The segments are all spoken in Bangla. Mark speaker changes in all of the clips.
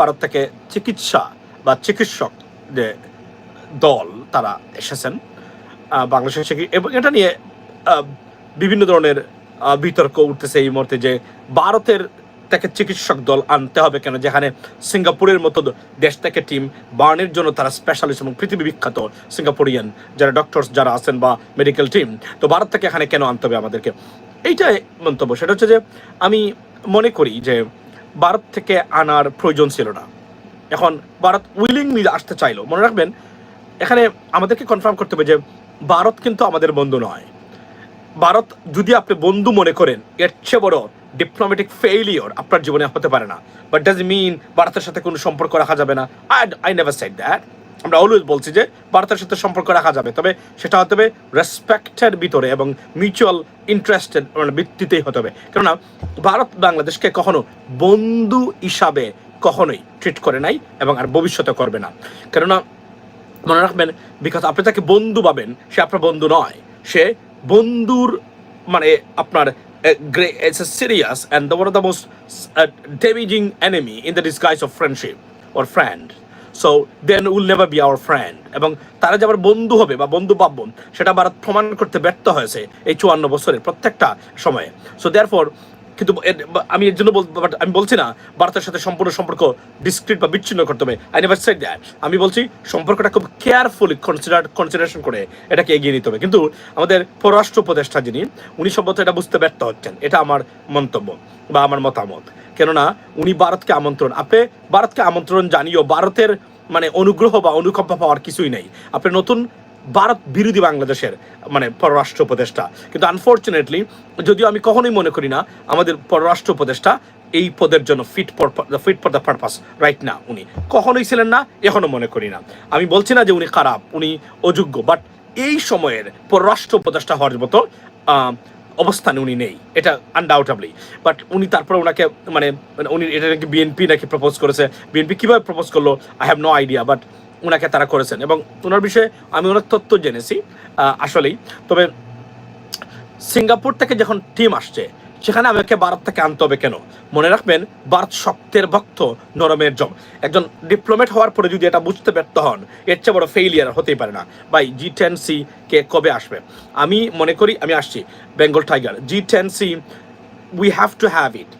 Speaker 1: ভারত থেকে চিকিৎসা বা চিকিৎসক যে দল তারা এসেছেন। আহ, বাংলাদেশে এসে কি- এবং এটা নিয়ে বিভিন্ন ধরনের বিতর্ক উঠতেছে এই মুহূর্তে যে ভারতের থেকে চিকিৎসক দল আনতে হবে কেন? যেখানে সিঙ্গাপুরের মতো দেশ থেকে টিম বার্নের জন্য তারা স্পেশালিস্ট এবং পৃথিবী বিখ্যাত সিঙ্গাপুরিয়ান যারা ডক্টরস যারা আছেন বা মেডিকেল টিম তো ভারত থেকে এখানে কেন আনতে হবে আমাদেরকে? এইটাই মন্তব্য। সেটা হচ্ছে যে আমি মনে করি যে ভারত থেকে আনার প্রয়োজন ছিল না। এখন ভারত উইলিংলি আসতে চাইলো। মনে রাখবেন, এখানে আমাদেরকে কনফার্ম করতে হবে যে ভারত কিন্তু আমাদের বন্ধু নয়। ভারত যদি আপনি বন্ধু মনে করেন, এর চেয়ে বড় ডিপ্লোম্যাটিক ফেইলিওর আপনার জীবনে হতে পারে না। বাট ডাজ মিন ভারতের সাথে কোনো সম্পর্ক রাখা যাবে না? I I never said that আমরা অলওয়েজ বলছি যে ভারতের সাথে সম্পর্ক রাখা যাবে, তবে সেটা হতে হবে রেসপেক্টের ভিতরে এবং মিউচুয়াল ইন্টারেস্টেড মানে ভিত্তিতেই হতে হবে। কেননা ভারত বাংলাদেশকে কখনো বন্ধু হিসাবে কখনোই ট্রিট করে নাই এবং আর ভবিষ্যতে করবে না। কেননা মনে রাখবেন বিকজ আপনি তাকে বন্ধু পাবেন সে আপনার বন্ধু নয়। সে বন্ধুর মানে আপনার serious and the of the most damaging enemy in the disguise of friendship or friend so then will never be our friend এবং তারা যে আবার বন্ধু হবে বা বন্ধু পাব, সেটা ভারত প্রমাণ করতে ব্যর্থ হয়েছে এই চুয়ান্ন বছরের প্রত্যেকটা সময়ে। সো দেয়ার ফর কিন্তু আমি এর জন্য but আমি বলছি না ভারতের সাথে সম্পূর্ণ সম্পর্ক ডিসক্রিট বা বিচ্ছিন্ন করতে হবে। আই নেভার সেড দ্যাট আমি বলছি, সম্পর্কটা খুব কেয়ারফুলি কনসিডার কনসিডারেশন করে এটাকে এগিয়ে নিতে হবে। কিন্তু আমাদের পররাষ্ট্র উপদেষ্টা যিনি, উনি সম্ভবত এটা বুঝতে ব্যর্থ হচ্ছেন। এটা আমার মন্তব্য বা আমার মতামত। কেননা উনি ভারতকে আমন্ত্রণ, আপনি ভারতকে আমন্ত্রণ জানিও ভারতের মানে অনুগ্রহ বা অনুকম্পা পাওয়ার কিছুই নেই। আপনি নতুন ভারত বিরোধী বাংলাদেশের মানে পররাষ্ট্র উপদেষ্টা। কিন্তু আনফর্চুনেটলি যদিও আমি কখনোই মনে করি না, আমাদের পররাষ্ট্র উপদেষ্টা এই পদের জন্য fit fit for the purpose right না উনি। কখনোই ছিলেন না এখনও মনে করি না। আমি বলছি না যে উনি খারাপ, উনি অযোগ্য বাট এই সময়ের পররাষ্ট্র উপদেষ্টা হওয়ার মতো অবস্থানে উনি নেই। এটা আনডাউটেবলি বাট উনি তারপরে ওনাকে মানে মানে উনি, এটা নাকি বিএনপি নাকি প্রপোজ করেছে। বিএনপি কীভাবে প্রপোজ করল I have no idea but ওনাকে তারা করেছেন। এবং ওনার বিষয়ে আমি ওনার তথ্য জেনেছি আসলেই। তবে সিঙ্গাপুর থেকে যখন টিম আসছে, সেখানে আমাকে ভারত থেকে আনতে হবে কেন? মনে রাখবেন, ভারত শক্তের ভক্ত নরমের জম। একজন ডিপ্লোমেট হওয়ার পরে যদি এটা বুঝতে ব্যর্থ হন, এর চেয়ে বড় ফেইলিয়ার হতেই পারে না। ভাই জি টেন সি কে কবে আসবে? আমি মনে করি, আমি আসছি, Bengal tiger. J ten C we have to have it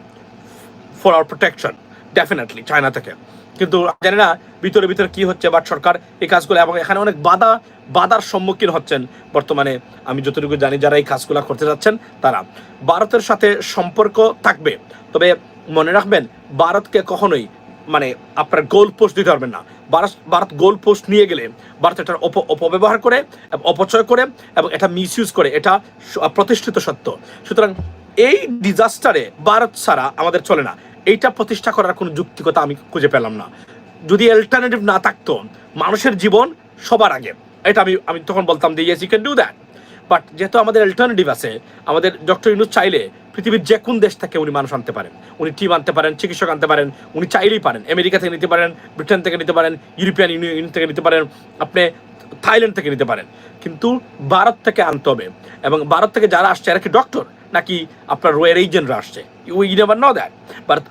Speaker 1: for our protection definitely China থেকে। কিন্তু জানি না ভিতরে ভিতরে কি হচ্ছে বাট সরকার এই কাজগুলো এবং এখানে অনেক বাধা, বাধার সম্মুখীন হচ্ছেন বর্তমানে। আমি যতটুকু জানি যারা এই কাজগুলো করতে যাচ্ছেন, তারা। ভারতের সাথে সম্পর্ক থাকবে, তবে মনে রাখবেন, ভারতকে কখনোই মানে আপনার গোল পোস্ট দিতে পারবেন না। ভারত ভারত গোল পোস্ট নিয়ে গেলে ভারত এটার অপ, অপব্যবহার করে, অপচয় করে এবং এটা মিসইউজ করে, এটা প্রতিষ্ঠিত সত্য। সুতরাং এই ডিজাস্টারে ভারত ছাড়া আমাদের চলে না। এইটা প্রতিষ্ঠা করার কোনো যুক্তিকতা আমি খুঁজে পেলাম না। যদি অল্টারনেটিভ না থাকতো, মানুষের জীবন সবার আগে। এটা আমি আমি তখন বলতাম যে yes you can do that but যেহেতু আমাদের অল্টারনেটিভ আছে, আমাদের ডক্টর ইউনুস চাইলে পৃথিবীর যে কোন দেশ থেকে উনি মানুষ আনতে পারেন। উনি টিম আনতে পারেন, চিকিৎসক আনতে পারেন, উনি চাইলেই পারেন। আমেরিকা থেকে নিতে পারেন, ব্রিটেন থেকে নিতে পারেন, ইউরোপিয়ান ইউনিয়ন থেকে নিতে পারেন, আপনি থাইল্যান্ড থেকে নিতে পারেন। কিন্তু ভারত থেকে আনতে হবে। এবং ভারত থেকে যারা আসছে, এরা কি ডক্টর নাকি আপনার রোয়ের এজেন্টরা আসছে? We never know that but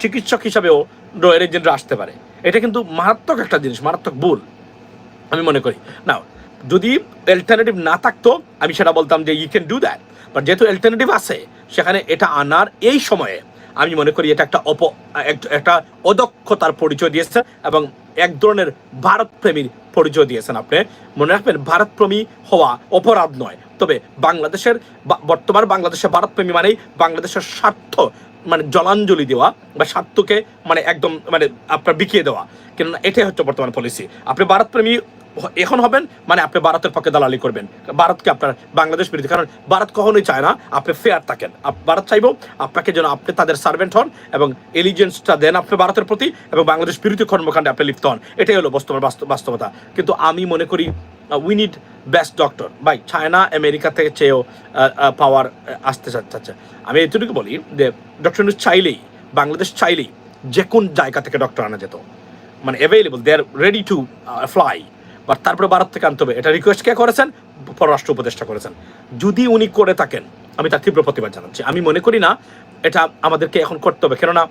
Speaker 1: চিকিৎসক হিসাবেও রয়ের এজেন্টরা আসতে পারে। এটা কিন্তু মারাত্মক একটা জিনিস, মারাত্মক ভুল, আমি মনে করি। না যদি অল্টারনেটিভ না থাকতো, আমি সেটা বলতাম যে you can do that but যেহেতু অল্টারনেটিভ আছে, সেখানে এটা আনার এই সময়ে আমি মনে করি এটা একটা অপ এক- একটা অদক্ষতার পরিচয় দিয়েছে এবং এক ধরনের ভারতপ্রেমীর পরিচয় দিয়েছেন আপনি। মনে রাখবেন, ভারতপ্রেমী হওয়া অপরাধ নয়। তবে বাংলাদেশের বর্তমান বাংলাদেশের ভারতপ্রেমী মানেই বাংলাদেশের স্বার্থ মানে জলাঞ্জলি দেওয়া বা স্বার্থকে মানে একদম মানে আপনার বিকিয়ে দেওয়া। কেননা এটাই হচ্ছে বর্তমান পলিসি আপনি ভারতপ্রেমী এখন হবেন মানে আপনি ভারতের পক্ষে দালালি করবেন। ভারতকে আপনার বাংলাদেশ বিরোধী, কারণ ভারত কখনোই চায় না আপনি ফেয়ার থাকেন। ভারত চাইব, আপনাকে যেন আপনি তাদের সার্ভেন্ট হন এবং এলিজেন্সটা দেন আপনি ভারতের প্রতি এবং বাংলাদেশ বিরোধী কর্মকাণ্ডে আপনি লিপ্ত হন। এটাই হলো বাস্তব বাস্তব- বাস্তবতা। কিন্তু আমি মনে করি we need best doctor by China America থেকে চেয়েও পাওয়ার আসতে চাচ্ছে। আমি এতটুকু বলি যে ডক্টর চাইলেই, বাংলাদেশ চাইলেই যে কোন জায়গা থেকে ডক্টর আনা যেত। মানে available they are ready to fly তারপরে ভারত থেকে আনতে হবে। এটা রিকোয়েস্ট কে করেছেন? পররাষ্ট্র উপদেষ্টা করেছেন। যদি উনি করে থাকেন, আমি তার তীব্র প্রতিবাদ জানাচ্ছি। আমি মনে করি না এটা আমাদেরকে এখন করতে হবে। কেননা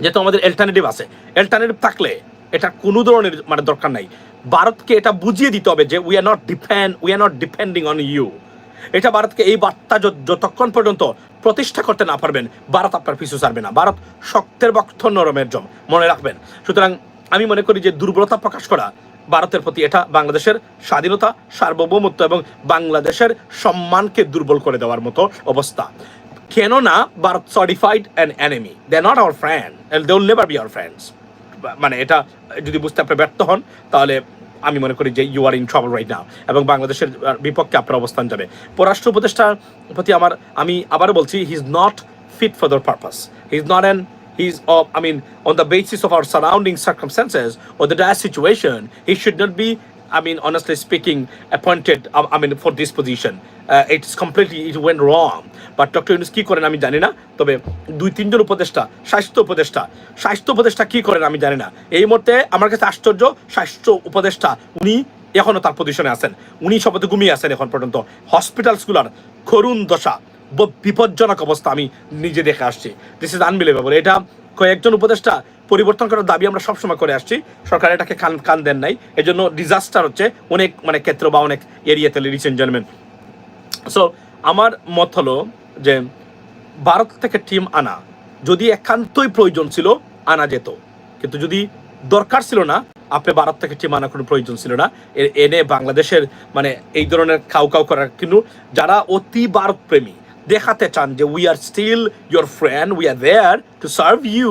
Speaker 1: যেহেতু আমাদের অল্টারনেটিভ আছে অল্টারনেটিভ থাকলে এটা কোনো ধরনের মানে দরকার নাই। ভারতকে এটা বুঝিয়ে দিতে হবে যে we are not depend we are not depending on you এটা ভারতকে এই বার্তা যত- যতক্ষণ পর্যন্ত প্রতিষ্ঠা করতে না পারবেন, ভারত আপনার পিছু ছাড়বে না। ভারত শক্তের বক্ত নরমের জম। মনে রাখবেন। সুতরাং আমি মনে করি যে, দুর্বলতা প্রকাশ করা ভারতের প্রতি এটা বাংলাদেশের স্বাধীনতা, সার্বভৌমত্ব এবং বাংলাদেশের সম্মানকে দুর্বল করে দেওয়ার মতো অবস্থা। কেননা Bharat certified an enemy they not our friend they will never be our friends মানে এটা যদি বুঝতে আপনি ব্যর্থ হন, তাহলে আমি মনে করি যে you are in trouble right now এবং বাংলাদেশের বিপক্ষে আপনার অবস্থান যাবে। পররাষ্ট্র উপদেষ্টার প্রতি আমার, আমি আবারও বলছি he is not fit for the purpose he is not an he is of i mean on the basis of our surrounding circumstances or the dire situation he should not be i mean honestly speaking appointed um, i mean for this position uh, it's completely it went wrong but doctor Yunus কি করেন আমি জানি না তবে দুই তিনজন উপদেষ্টা স্বাস্থ্য উপদেষ্টা স্বাস্থ্য উপদেষ্টা কি করেন আমি জানি না এই মুহূর্তে আমার কাছে আশ্চর্য স্বাস্থ্য উপদেষ্টা উনি এখনও তার পজিশনে আছেন উনি শপথ ঘুমিয়ে আছেন এখন পর্যন্ত হসপিটালসগুলোর করুণ দশা বিপজ্জনক অবস্থা আমি নিজে দেখে আসছি। দিস ইজ আনবিলিভেবল এটা কয়েকজন উপদেষ্টা পরিবর্তন করার দাবি আমরা সবসময় করে আসছি। সরকার এটাকে কান কান দেন নাই। এজন্য ডিজাস্টার হচ্ছে অনেক মানে ক্ষেত্র বা অনেক এরিয়াতে লেডিস এন্ড সো আমার মত হলো যে ভারত থেকে টিম আনা, যদি একান্তই প্রয়োজন ছিল, আনা যেত। কিন্তু যদি দরকার ছিল না, আপনি ভারত থেকে টিম আনার কোনো প্রয়োজন ছিল না। এনে বাংলাদেশের মানে এই ধরনের খাও খাও করার কিন্তু যারা অতি ভারত প্রেমী দেখাতে চান যে we are still your friend we are there to serve you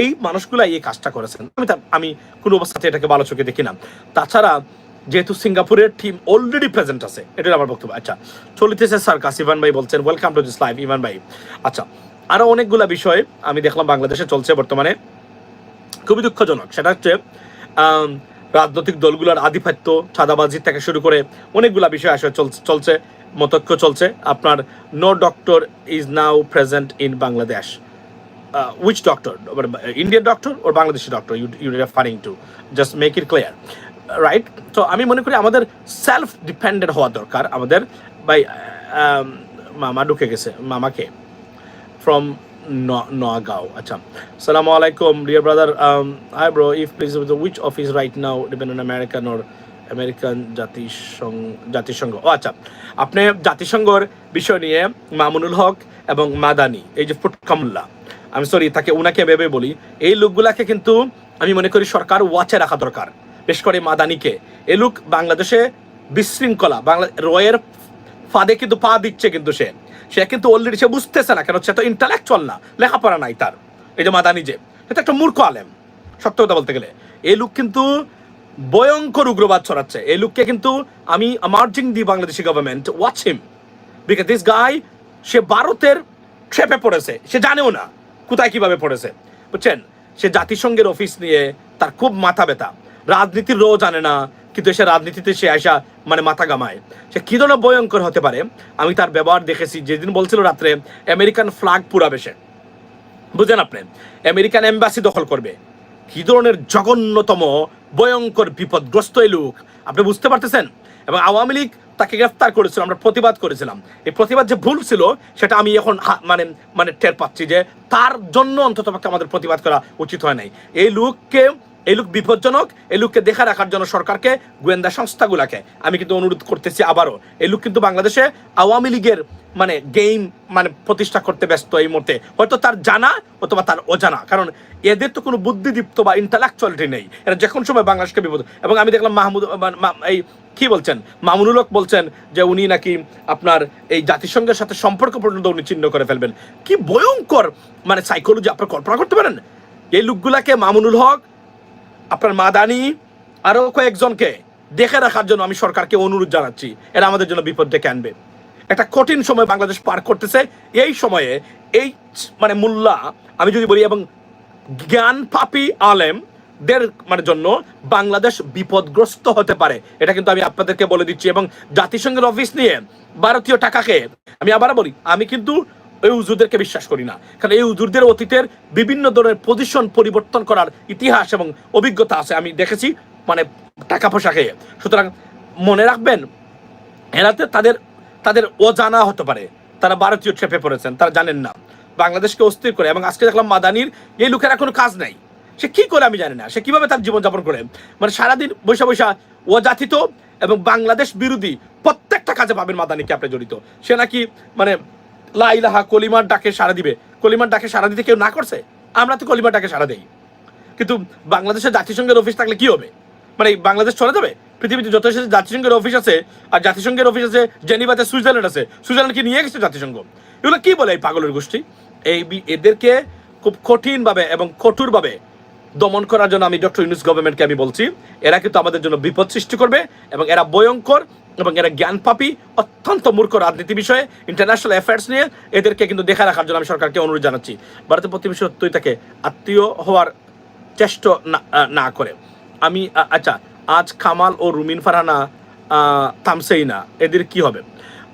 Speaker 1: এই মানুষগুলাই এই কাজটা করেছেন। আমি আমি কোনো অবস্থাতে এটাকে ভালো চোখে দেখি না। তাছাড়া যেহেতু সিঙ্গাপুরের টিম অলরেডি প্রেজেন্ট আছে এটাই আমার বক্তব্য। আচ্ছা চলিতেছে সার্কাস ইভান ভাই বলছেন welcome to this live Ivan ভাই। আচ্ছা আরও অনেকগুলা বিষয় আমি দেখলাম বাংলাদেশে চলছে বর্তমানে। খুবই দুঃখজনক, সেটা হচ্ছে রাজনৈতিক দলগুলোর আধিপত্য, চাঁদাবাজি থেকে শুরু করে অনেকগুলা বিষয় আসলে চলছে মতক্য চলছে। আপনার no doctor is now present in Bangladesh which doctor Indian doctor or Bangladeshi doctor you you referring to just make it clear right তো আমি মনে করি আমাদের সেলফ ডিপেন্ডেন্ট হওয়া দরকার। আমাদের বাই মামা ঢুকে গেছে, মামাকে। From no- Nagao. Acha. Assalamu dear brother. Um, hi, bro. If please, which office right now, depend on American or American জাতিসংঘ জাতিসংঘ ও আচ্ছা আপনি জাতিসংঘর বিষয় নিয়ে মামুনুল হক এবং মাদানি এই যে ফুটকামুল্লাহ আমি সরি তাকে উনাকে ভেবে বলি এই লোকগুলাকে কিন্তু আমি মনে করি সরকার ওয়াচে রাখা দরকার বেশ করে মাদানিকে এই লোক বাংলাদেশে বিশৃঙ্খলা বাংলা রয়ের ফাঁদে কিন্তু পা দিচ্ছে কিন্তু সে। সে কিন্তু অলরেডি সে বুঝতেছে না কেন, সে তো ইন্টালেকচুয়াল না, লেখাপড়া নাই তার। এই যে মাদানি যে, সে তো একটা মূর্খ আলেম, সত্য কথা বলতে গেলে। এই লোক কিন্তু ভয়ঙ্কর উগ্রবাদ ছড়াচ্ছে। এই লোককে কিন্তু আমি merging the Bangladeshi government watch him because this guy সে ভারতের ট্রেপে পড়েছে। সে জানেও না কোথায় কীভাবে পড়েছে। বুঝছেন? সে জাতিসংঘের অফিস নিয়ে তার খুব মাথা ব্যথা। রাজনীতির রো জানে না কিন্তু সে রাজনীতিতে সে আসা মানে মাথা গামায় সে কি ধরনের ভয়ঙ্কর হতে পারে? আমি তার ব্যবহার দেখেছি, যেদিন বলছিল রাত্রে, আমেরিকান ফ্ল্যাগ পুরাবে সে। বুঝলেন আপনি, আমেরিকান এম্বাসি দখল করবে। কি ধরনের জঘন্যতম, ভয়ঙ্কর বিপদগ্রস্ত এই লোক? আপনি বুঝতে পারতেছেন? এবং আওয়ামী লীগ তাকে গ্রেফতার করেছিল, আমরা প্রতিবাদ করেছিলাম। এই প্রতিবাদ যে ভুল ছিল, সেটা আমি এখন মানে মানে টের পাচ্ছি যে তার জন্য অন্তত আমাদের প্রতিবাদ করা উচিত হয় নাই। এই লোককে এই লোক বিপজ্জনক, এই লোককে দেখা রাখার জন্য সরকারকে, গোয়েন্দা সংস্থাগুলাকে। আমি কিন্তু অনুরোধ করতেছি আবারও, এই লোক কিন্তু বাংলাদেশে আওয়ামী লীগের মানে গেম মানে প্রতিষ্ঠা করতে ব্যস্ত এই মুহূর্তে। হয়তো তার জানা অথবা তার অজানা, কারণ এদের তো কোনো বুদ্ধিদীপ্ত বা ইন্টালেকচুয়ালিটি নেই। এরা যে কোনো সময় বাংলাদেশকে বিপদ, এবং আমি দেখলাম মাহমুদ এই কি বলছেন? মামুনুল হক বলছেন যে উনি নাকি আপনার এই জাতিসংঘের সাথে সম্পর্ক পর্যন্ত উনি চিহ্ন করে ফেলবেন। কি ভয়ঙ্কর মানে সাইকোলজি আপনার কল্পনা করতে পারেন? এই লোকগুলাকে মামুনুল হক আপনার মাদানি আরও কয়েকজনকে দেখে রাখার জন্য আমি সরকারকে অনুরোধ জানাচ্ছি। এরা আমাদের জন্য বিপদ ডেকে আনবে। একটা কঠিন সময় বাংলাদেশ পার করতেছে। এই সময়ে এই মানে মোল্লা, আমি যদি বলি, এবং জ্ঞান পাপি আলেম দের মানে জন্য বাংলাদেশ বিপদগ্রস্ত হতে পারে। এটা কিন্তু আমি আপনাদেরকে বলে দিচ্ছি। এবং জাতিসংঘের অফিস নিয়ে ভারতীয় টাকাকে আমি আবার বলি, আমি কিন্তু এই উজুরদেরকে বিশ্বাস করি না। কারণ এই উজুরদের অতীতের বিভিন্ন ধরনের পজিশন পরিবর্তন করার ইতিহাস এবং অভিজ্ঞতা আছে। আমি দেখেছি মানে টাকা পয়সা খেয়ে। সুতরাং মনে রাখবেন এরাতে তাদের তাদের অজানা হতে পারে। তারা ভারতীয় ট্রেপে পড়েছেন, তারা জানেন না। বাংলাদেশকে অস্থির করে এবং আজকে দেখলাম মাদানির এই লোকের কোনো কাজ নাই। সে কি করে আমি জানি না। সে কীভাবে তার জীবনযাপন করে? মানে সারাদিন বৈশা বৈশা ও জাতিত এবং বাংলাদেশ বিরোধী প্রত্যেকটা কাজে পাবেন মাদানিকে আপনি জড়িত। সে নাকি মানে লাইলাহা কলিমার ডাকে সারা দিবে। কলিমার ডাকে সারা দিতে কেউ না করছে? আমরা তো কলিমার ডাকে সারা দেই। কিন্তু বাংলাদেশের জাতিসংঘের অফিস থাকলে কি হবে? মানে বাংলাদেশ চলে যাবে? পৃথিবীতে যত জাতিসংঘের অফিস আছে, আর জাতিসংঘের অফিস আছে, জেনিভাতে সুইজারল্যান্ড আছে সুইজারল্যান্ড কি নিয়ে গেছে জাতিসংঘ। এগুলো কি বলে এই পাগলের গোষ্ঠী? এই এদেরকে খুব কঠিনভাবে এবং কঠোরভাবে দমন করার জন্য আমি ডক্টর ইউনুস গভর্নমেন্টকে আমি বলছি, এরা কিন্তু আমাদের জন্য বিপদ সৃষ্টি করবে এবং এরা ভয়ঙ্কর এবং এরা জ্ঞানপাপী অত্যন্ত মূর্খ রাজনীতি বিষয়ে ইন্টারন্যাশনাল অ্যাফেয়ার্স নিয়ে এদেরকে কিন্তু দেখা রাখার জন্য আমি সরকারকে অনুরোধ জানাচ্ছি। ভারতের প্রতিবেশী সত্যই তাকে আত্মীয় হওয়ার চেষ্টা না- করে। আমি আচ্ছা আজ কামাল ও রুমিন ফারহানা আহ, থামছেই না। এদের কি হবে?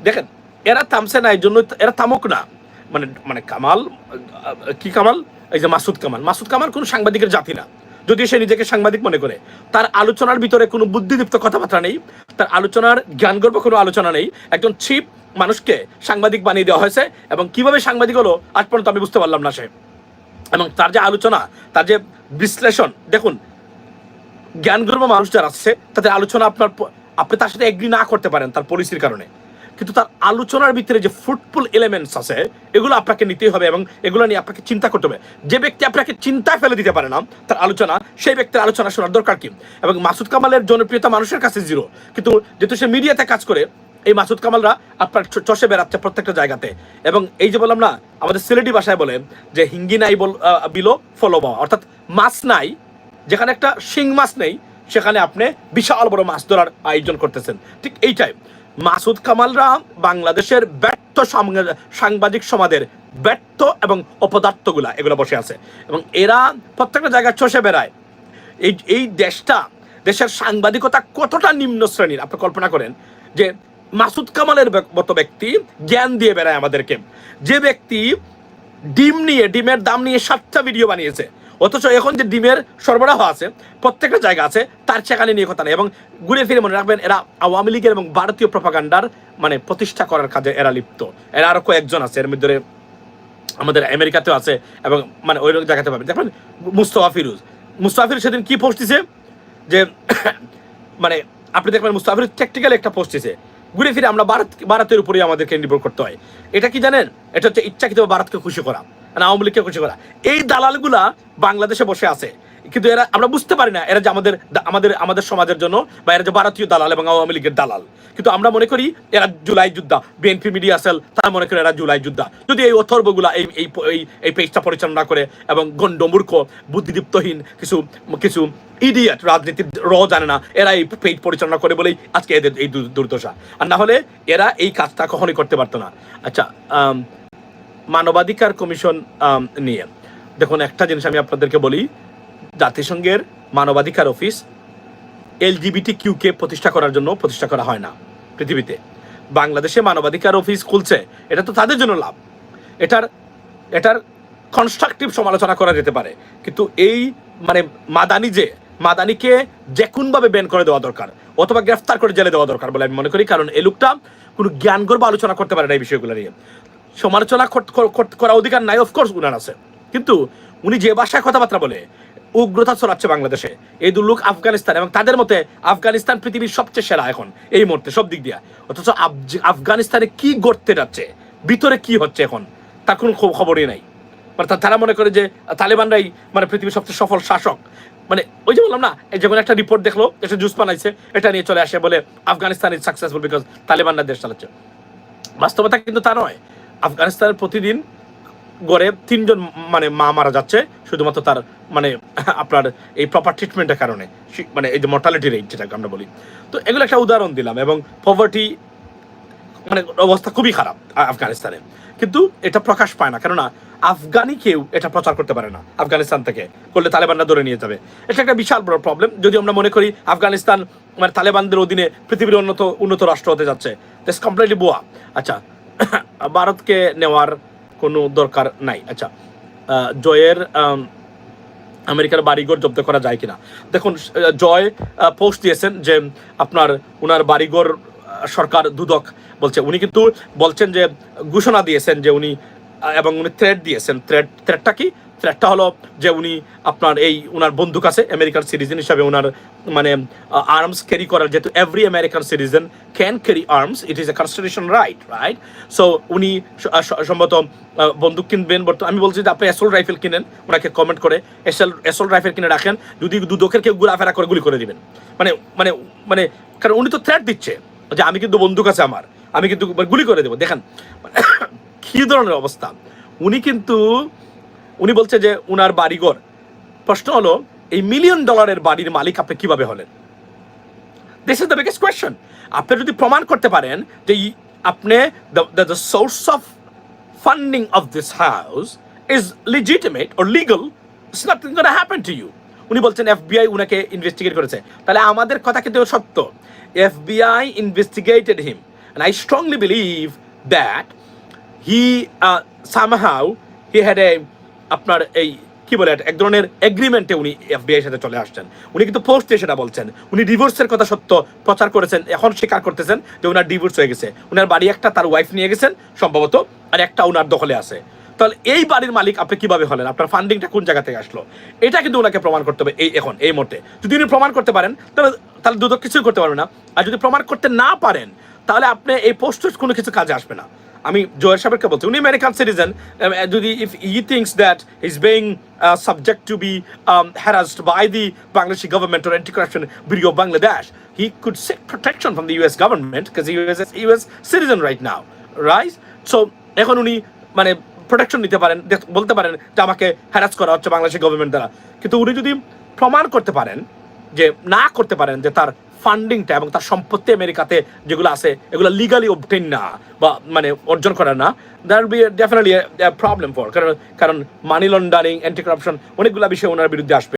Speaker 1: দেখেন এরা থামছে না এই জন্য এরা থামুক না। মানে মানে কামাল কি কামাল? এই যে মাসুদ কামাল। মাসুদ কামাল কোনো সাংবাদিকের জাতি না। যদি সে নিজেকে সাংবাদিক মনে করে। তার আলোচনার ভিতরে কোনো বুদ্ধিদীপ্ত কথাবার্তা নেই। তার আলোচনার জ্ঞানগর্ভ কোনো আলোচনা নেই। একজন ছিপ মানুষকে সাংবাদিক বানিয়ে দেওয়া হয়েছে এবং কীভাবে সাংবাদিক হলো, আজ পর্যন্ত আমি বুঝতে পারলাম না সে। এবং তার যে আলোচনা, তার যে বিশ্লেষণ, দেখুন, জ্ঞানগর্ভ মানুষ যারা আসছে তাদের আলোচনা আপনার আপনি তার সাথে এগ্রি না করতে পারেন তার পলিসির কারণে। কিন্তু তার আলোচনার ভিতরে যে ফ্রুটফুল এলিমেন্টস আছে, এগুলো আপনাকে নিতেই হবে এবং এগুলো নিয়ে আপনাকে চিন্তা করতে হবে। যে ব্যক্তি আপনাকে চিন্তায় ফেলে দিতে পারে না, তার আলোচনা, সেই ব্যক্তির আলোচনা শোনার দরকার কি? এবং মাসুদ কামালের জনপ্রিয়তা মানুষের কাছে জিরো কিন্তু যেহেতু সে মিডিয়াতে কাজ করে, এই মাসুদ কামালরা আপনার চষে বেড়াচ্ছে প্রত্যেকটা জায়গাতে। এবং এই যে বললাম না, আমাদের সিলেটি ভাষায় বলে যে হিঙ্গি নাই বল বিলো ফলো পাওয়া। অর্থাৎ মাছ নাই, যেখানে একটা শিং মাছ নেই, সেখানে আপনি বিশাল বড় মাছ ধরার আয়োজন করতেছেন। ঠিক এইটাই। মাসুদ কামালরা বাংলাদেশের ব্যর্থ সাংবাদিক সমাজের ব্যর্থ এবং অপদার্থগুলা এগুলো বসে আছে। এবং এরা প্রত্যেকটা জায়গায় চষে বেড়ায়। এই এই দেশটা, দেশের সাংবাদিকতা কতটা নিম্ন শ্রেণির? আপনি কল্পনা করেন যে মাসুদ কামালের মতো ব্যক্তি জ্ঞান দিয়ে বেড়ায় আমাদেরকে। যে ব্যক্তি ডিম নিয়ে, ডিমের দাম নিয়ে সাতটা ভিডিও বানিয়েছে। অথচ এখন যে ডিমের সরবরাহ আছে, প্রত্যেকটা জায়গা আছে, তার সেখানে নিয়ে কথা নেই। এবং ঘুরে ফিরে মনে রাখবেন, এরা আওয়ামী লীগের এবং ভারতীয় প্রপাগান্ডার মানে প্রতিষ্ঠা করার কাজে এরা লিপ্ত। এরা আরও কয়েকজন আছে, এর মধ্যে আমাদের আমেরিকাতেও আছে, এবং মানে ওই জায়গাতে পাবেন। দেখবেন মুস্তফা ফিরুজ। মুস্তফা ফিরুজ সেদিন কি পোস্ট দিছে? যে মানে আপনি দেখবেন মুস্তফা ফিরুজ টেকনিক্যাল একটা পোস্ট দিছে। ঘুরে ফিরে আমরা ভারত ভারতের উপরেই আমাদেরকে নির্ভর করতে হয়। এটা কি জানেন? এটা হচ্ছে ইচ্ছাকৃত ভারতকে খুশি করা মানে আওয়ামী লীগকে খুশি করা। এই দালালগুলা বাংলাদেশে বসে আছে। কিন্তু এরা, আমরা বুঝতে পারি না, এরা যে আমাদের আমাদের আমাদের সমাজের জন্য বা এরা যে ভারতীয় দালাল এবং আওয়ামী লীগের দালাল। কিন্তু আমরা মনে করি এরা জুলাই যুদ্ধা বিএনপি মিডিয়া সেল তারা মনে করে এরা জুলাই যোদ্ধা। যদি এই অথর্বগুলা, এই এই এই পেজটা পরিচালনা করে এবং গণ্ডমূর্খ বুদ্ধিদীপ্তহীন কিছু কিছু ইডিয়েট রাজনীতির র জানে না, এরা এই পেজ পরিচালনা করে বলেই আজকে এদের এই দুর্দশা। আর না হলে এরা এই কাজটা কখনোই করতে পারতো না। আচ্ছা মানবাধিকার কমিশন নিয়ে। দেখুন, একটা জিনিস আমি আপনাদেরকে বলি জাতিসংঘের মানবাধিকার অফিস এলজিবিটি কিউকে প্রতিষ্ঠা করার জন্য প্রতিষ্ঠা করা হয় না পৃথিবীতে। বাংলাদেশে মানবাধিকার অফিস খুলছে, এটা তো তাদের জন্য লাভ। এটার এটার কনস্ট্রাকটিভ সমালোচনা করা যেতে পারে। কিন্তু এই মানে মাদানি যে, মাদানিকে যে কোনভাবে ব্যান করে দেওয়া দরকার, অথবা গ্রেফতার করে জেলে দেওয়া দরকার বলে আমি মনে করি, কারণ এই লোকটা কোনো জ্ঞান গর্ব আলোচনা করতে পারে না এই বিষয়গুলো নিয়ে। সমালোচনা কর- কর- কর- করা অধিকার নাই অফকোর্স উনার আছে। কিন্তু উনি যে ভাষায় কথাবার্তা বলে উগ্রতা ছড়াচ্ছে বাংলাদেশে। এই দুর্লোক আফগানিস্তান এবং তাদের মতে আফগানিস্তান পৃথিবীর সবচেয়ে সেরা এখন। এই মুহূর্তে সব দিক দিয়া। অথচ আফগানিস্তানে কি গড়তে যাচ্ছে, ভিতরে কি হচ্ছে এখন, তার কোনো খব- খবরই নাই। মানে তারা মনে করে যে তালেবানরাই মানে পৃথিবীর সবচেয়ে সফল শাসক। মানে ওই যে বললাম না যখন একটা রিপোর্ট দেখল একটা জুস বানাইছে, এটা নিয়ে চলে আসে বলে আফগানিস্তান ইজ সাকসেসফুল বিকজ তালেবানরা দেশ চালাচ্ছে। বাস্তবতা কিন্তু তা নয়। আফগানিস্তানের প্রতিদিন গড়ে তিনজন মানে মা মারা যাচ্ছে, শুধুমাত্র তার মানে আপনার এই প্রপার ট্রিটমেন্টের কারণে। মানে এই যে মর্টালিটি রেট যেটাকে আমরা বলি। তো এগুলো একটা উদাহরণ দিলাম এবং পভার্টি মানে অবস্থা খুবই খারাপ আফগানিস্তানে। কিন্তু এটা প্রকাশ পায় না, কেননা আফগানি কেউ এটা প্রচার করতে পারে না, আফগানিস্তান থেকে। করলে তালেবানরা ধরে নিয়ে যাবে। এটা একটা বিশাল বড় প্রবলেম যদি আমরা মনে করি আফগানিস্তান মানে তালেবানদের অধীনে পৃথিবীর উন্নত উন্নত রাষ্ট্র হতে যাচ্ছে দিস কমপ্লিটলি বোয়া আচ্ছা ভারতকে নেওয়ার কোনো দরকার নাই। আচ্ছা জয়ের আম, আমেরিকার বাড়িঘর জব্দ করা যায় কিনা? দেখুন জয় পোস্ট দিয়েছেন যে আপনার উনার বাড়িঘর সরকার দুদক বলছে। উনি কিন্তু বলছেন যে ঘোষণা দিয়েছেন যে উনি এবং উনি থ্রেড দিয়েছেন। থ্রেড থ্রেডটা কি? থ্রেডটা হলো যে উনি আপনার এই ওনার বন্দুক আছে আমেরিকান সিটিজেন হিসাবে ওনার মানে আর্মস ক্যারি করার যেহেতু every American citizen can carry arms it is a constitution right right so উনি সম্ভবত বন্দুক কিনবেন। বর্তমান, আমি বলছি যে আপনি এসল রাইফেল কিনেন ওনাকে কমেন্ট করে এসল রাইফেল কিনে রাখেন, যদি দুদকের কেউ ঘোরাফেরা করে, গুলি করে দিবেন। মানে মানে মানে কারণ উনি তো থ্রেট দিচ্ছে, যে আমি কিন্তু বন্দুক আছে আমার, আমি কিন্তু গুলি করে দেবো। দেখেন কি ধরনের অবস্থা? উনি কিন্তু, উনি বলছে যে উনার বাড়িঘর। প্রশ্ন হলো, এই মিলিয়ন ডলারের বাড়ির মালিক আপনি কীভাবে হলেন? This is the biggest question আপনি যদি প্রমাণ করতে পারেন যে আপনি the source of funding of this house is legitimate or legal it's nothing gonna happen to you উনি বলছেন এফবিআই উনাকে ইনভেস্টিগেট করেছে। তাহলে আমাদের কথা কিন্তু সত্য। FBI investigated him and I strongly believe that uh, somehow he had a আপনার এই কি বলে এক ধরনের এগ্রিমেন্টে উনি এফবিআই সাথে চলে আসছেন। উনি কিন্তু পোস্টে সেটা বলছেন। উনি ডিভোর্সের কথা সত্য প্রচার করেছেন এখন স্বীকার করতেছেন যে ওনার ডিভোর্স হয়ে গেছে। ওনার বাড়ি একটা তার ওয়াইফ নিয়ে গেছেন সম্ভবত আর একটা ওনার দখলে আছে। তাহলে এই বাড়ির মালিক আপনি কীভাবে হলেন? আপনার ফান্ডিংটা কোন জায়গা থেকে আসলো? এটা কিন্তু ওনাকে প্রমাণ করতে হবে এই এখন এই মুহূর্তে। যদি উনি প্রমাণ করতে পারেন তাহলে তাহলে দুদক কিছুই করতে পারবে না। আর যদি প্রমাণ করতে না পারেন তাহলে আপনি এই পোস্ট কোনো কিছু কাজে আসবে না। আমি জয়ের সাপেক্ষে বলছি, উনি আমেরিকান সিটিজেন um, uh, যদি if he thinks that is being subject to be harassed by the Bangladeshi government or anti corruption bureau of Bangladesh he could set protection from the US government কাজ US US citizen right now right so এখন উনি মানে প্রোটেকশন নিতে পারেন বলতে পারেন যে আমাকে হ্যারাস করা হচ্ছে বাংলাদেশি গভর্নমেন্ট দ্বারা। কিন্তু উনি যদি প্রমাণ করতে পারেন, যে না করতে পারেন, যে তার ফান্ডিংটা এবং তার সম্পত্তি আমেরিকাতে যেগুলো আছে, এগুলো লিগালি অবটেন না বা মানে অর্জন করে না that be definitely problem for কারণ কারণ মানি লন্ডারিং অ্যান্টি করাপশন অনেকগুলো বিষয় ওনার বিরুদ্ধে আসবে।